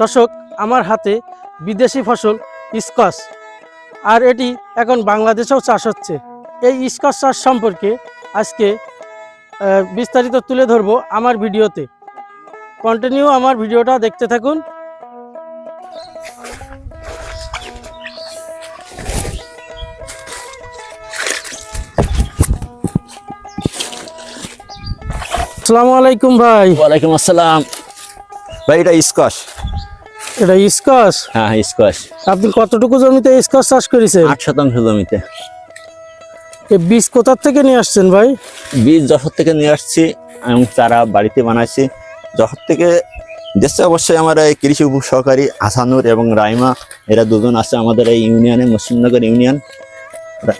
দর্শক, আমার হাতে বিদেশি ফসল স্কচ আর এটি এখন বাংলাদেশেও চাষ হচ্ছে। এই স্কচ চাষ সম্পর্কে আজকে বিস্তারিত তুলে ধরবো আমার ভিডিওতে। কন্টিনিউ আমার ভিডিওটা দেখতে থাকুন। আসসালামু আলাইকুম ভাই। ওয়ালাইকুম আসসালাম। ভাই এটা স্কোয়াশ। এটা স্কচ হ্যাঁ স্কোয়াশ। আপনি কতটুকু জমিতে স্কচ চাষ করেছেন? আট শতাংশ জমিতে। এই বীজ কোথার থেকে নিয়ে আসছেন ভাই? বীজ যশোর থেকে নিয়ে আসছি এবং চারা বাড়িতে বানাইছি। যশোর থেকে দেশে অবশ্যই আমার এই কৃষি উপ সহকারী হাসানুর এবং রাইমা এরা দুজন আছে আমাদের এই ইউনিয়নে মুসলিমনগর ইউনিয়ন।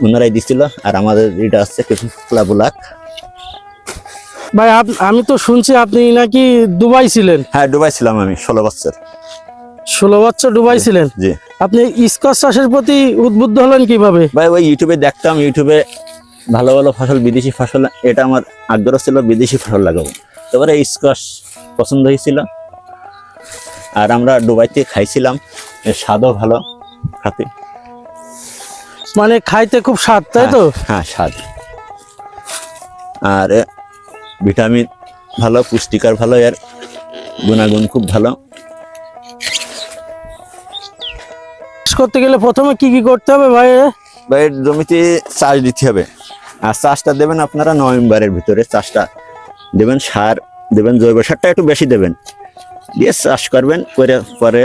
ওনারাই দিছিল আর আমাদের এটা আছে কৃষ্ণফুলা বুলাক। ভাই আমি তো শুনছি আপনি নাকি দুবাই ছিলেন। হ্যাঁ ডুবাই ছিলাম আমি ষোলো বছর। ষোলো বছর দুবাই ছিলেন? জি। আপনি স্কচ চাষের প্রতি উদ্বুদ্ধ হলেন কীভাবে? ভাই ওই ইউটিউবে দেখতাম ইউটিউবে ভালো ভালো ফসল বিদেশি ফসল এটা আমার আগ্রহ ছিল বিদেশি ফসল লাগাবো। তারপরে স্কোয়াশ পছন্দ হয়েছিল। আর আমরা ডুবাইতে খাইছিলাম স্বাদও ভালো খাতে। মানে খাইতে খুব স্বাদ তাই তো? হ্যাঁ স্বাদ। আর ভিটামিন ভালো পুষ্টিকর ভালো এর গুণাগুণ খুব ভালো। চাষ করতে গেলে প্রথমে কি কি করতে হবে ভাই? ভাই জমিতে চাষ দিতে হবে। আর চাষটা দেবেন আপনারা নভেম্বরের ভিতরে চাষটা। দেবেন সার দেবেন জৈব সারটা একটু বেশি দেবেন। দিয়ে চাষ করবেন করে পরে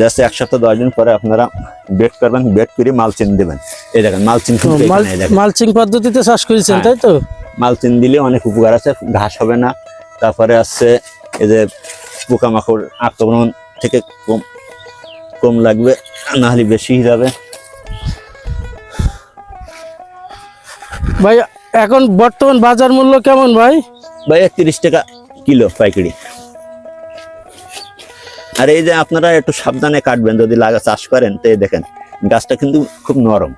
যাচ্ছে এক সপ্তাহ দশ দিন পরে আপনারা বেড করবেন বেড করে মালচিন দেবেন। এই দেখেন মালচিন মালচিং পদ্ধতিতে চাষ করেছেন হ্যাঁ। তাই তো? মালচিন দিলে অনেক উপকার আছে ঘাস হবে না। তারপরে আছে এই যে পোকামাকড় আক্রমণ থেকে কম কম লাগবে না হলে বেশি যাবে। ভাই এখন বর্তমান বাজার মূল্য কেমন ভাই? ভাই তিরিশ টাকা কিলো পাইকারি। আর এই যে আপনারা একটু সাবধানে কাটবেন যদি লাগা চাষ করেন তো দেখেন গাছটা কিন্তু খুব নরম।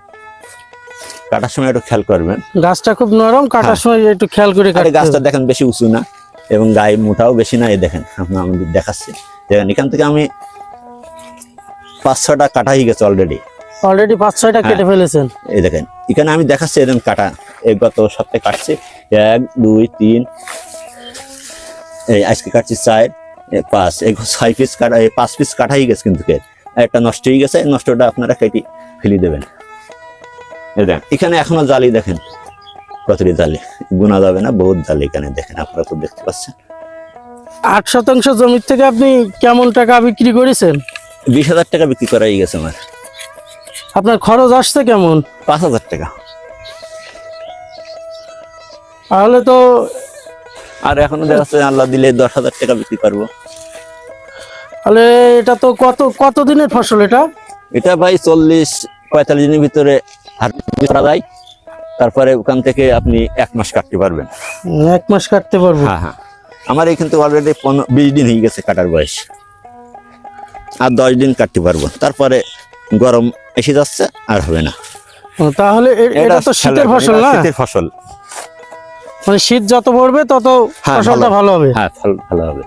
কাটার সময় একটু খেয়াল করবেন। গাছটা খুব নরম কাটার হ্যাঁ। সময় একটু খেয়াল করে কাটে গাছটা দেখেন বেশি উঁচু না এবং গায়ে মোটাও বেশি না এই দেখেন আপনার আমাদের দেখাচ্ছি। দেখেন এখান থেকে আমি পাঁচ ছটা কাটা হয়ে গেছে অলরেডি অলরেডি পাঁচ ছয়টা কেটে। ফেলেছেন। এই দেখেন এখানে আমি দেখাচ্ছি এরকম কাটা এই গত সপ্তাহে কাটছি। এক দুই তিন এই আজকে কাটছি চার পাঁচ এই ছয় পিস কাটা এই পাঁচ পিস কাটাই গেছে কিন্তু একটা নষ্ট হয়ে গেছে নষ্টটা আপনারা কেটে ফেলে দেবেন। এখানে এখনও জালি দেখেন। কতটি জালি গুনা যাবে না বহুত জালি এখানে দেখেন আপনারা তো দেখতে পাচ্ছেন। আট শতাংশ জমির থেকে আপনি কেমন টাকা বিক্রি করেছেন? বিশ হাজার টাকা বিক্রি করাই গেছে আমার। আপনার খরচ আসছে কেমন? পাঁচ হাজার টাকা। তাহলে তো আর এখনও দেখা যাচ্ছে আল্লাহ দিলে দশ হাজার টাকা বিক্রি করব। তাহলে এটা তো কত কত দিনের ফসল এটা? এটা ভাই চল্লিশ পঁয়তাল্লিশ দিনের ভিতরে করা যায় তারপরে ওখান থেকে আপনি এক মাস কাটতে পারবেন। এক মাস কাটতে পারব? হ্যাঁ হ্যাঁ। আমার এই কিন্তু অলরেডি পনেরো বিশ দিন হয়ে গেছে কাটার বয়স। আর দশ দিন কাটতে পারব। তারপরে গরম এসে যাচ্ছে আর হবে না। তাহলে এটা তো শীতের ফসল না? শীতের ফসল। মানে শীত যত পড়বে তত হ্যাঁ, ফসলটা। ভালো। হবে। হ্যাঁ ভালো হবে।